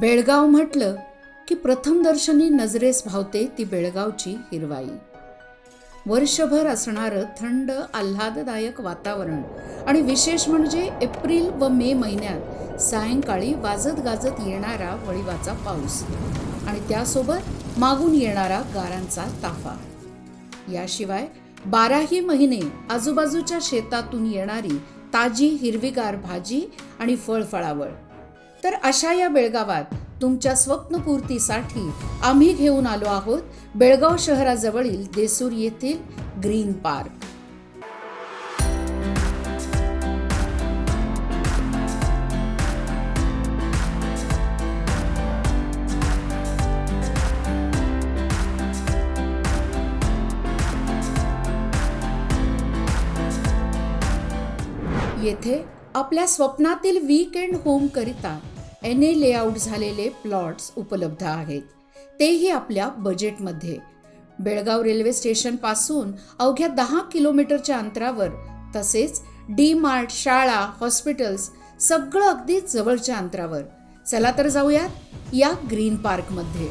बेळगाव म्हटलं की प्रथमदर्शनी नजरेस भावते ती बेळगावची हिरवाई. वर्षभर असणारं थंड आल्हाददायक वातावरण आणि विशेष म्हणजे एप्रिल व मे महिन्यात सायंकाळी वाजत गाजत येणारा वळीवाचा पाऊस आणि त्यासोबत मागून येणारा गारांचा ताफा. याशिवाय बाराही महिने आजूबाजूच्या शेतातून येणारी ताजी हिरवीगार भाजी आणि फळफळावळ तर अशा या बेळगावात तुमच्या स्वप्नपूर्तीसाठी आम्ही घेऊन आलो आहोत बेळगाव शहराजवळील देसूर येथील ग्रीन पार्क. येथे आपल्या स्वप्नातील वीकेंड होमकरिता एन ए लेआउट झालेले प्लॉट्स उपलब्ध आहेत. तेही आपल्या बजेटमध्ये बेळगाव रेल्वे स्टेशनपासून अवघ्या दहा किलोमीटरच्या अंतरावर तसेच डी मार्ट शाळा हॉस्पिटल्स सगळं अगदी जवळच्या अंतरावर. चला तर जाऊयात या ग्रीन पार्कमध्ये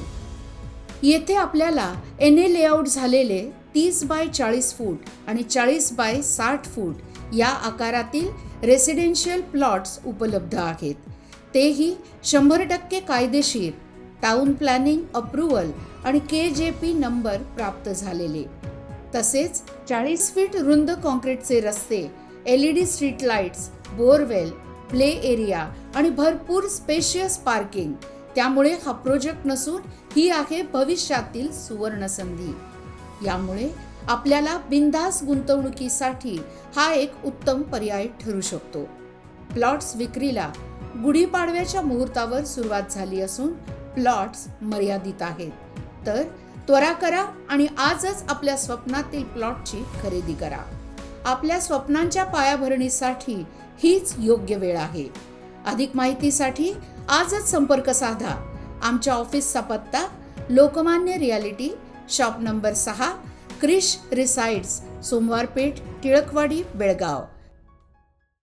येथे आपल्याला एन ए लेआउट झालेले तीस बाय चाळीस फूट आणि चाळीस बाय साठ फूट या आकारातील रेसिडेन्शियल प्लॉट्स उपलब्ध आहेत. तेही शंभर टक्के कायदेशीर टाऊन प्लॅनिंग अप्रुव्हल आणि के जे पी नंबर प्राप्त झालेले. तसेच चाळीस फीट रुंद कॉन्क्रीटचे रस्ते L E D street lights borewell play area आणि भरपूर स्पेशियस पार्किंग त्यामुळे हा प्रोजेक्ट नसून ही आहे भविष्यातील सुवर्ण संधी यामुळे आपल्याला बिनधास गुंतवणुकीसाठी हा एक उत्तम पर्याय ठरू शकतो. प्लॉट्स विक्रीला गुढीपाडव्याच्या मुहूर्तावर सुरुवात झाली असून प्लॉट्स मर्यादित आहेत. तर त्वरा करा आणि आजच आपल्या स्वप्नातील प्लॉटची खरेदी करा. आपल्या स्वप्नांच्या पायाभरणीसाठी हीच योग्य वेळ आहे. अधिक माहितीसाठी आजच संपर्क साधा. आमच्या ऑफिसचा पत्ता लोकमान्य रियालिटी शॉप नंबर सहा क्रिश रिसाइड्स सोमवारपेठ टिळकवाडी बेळगाव.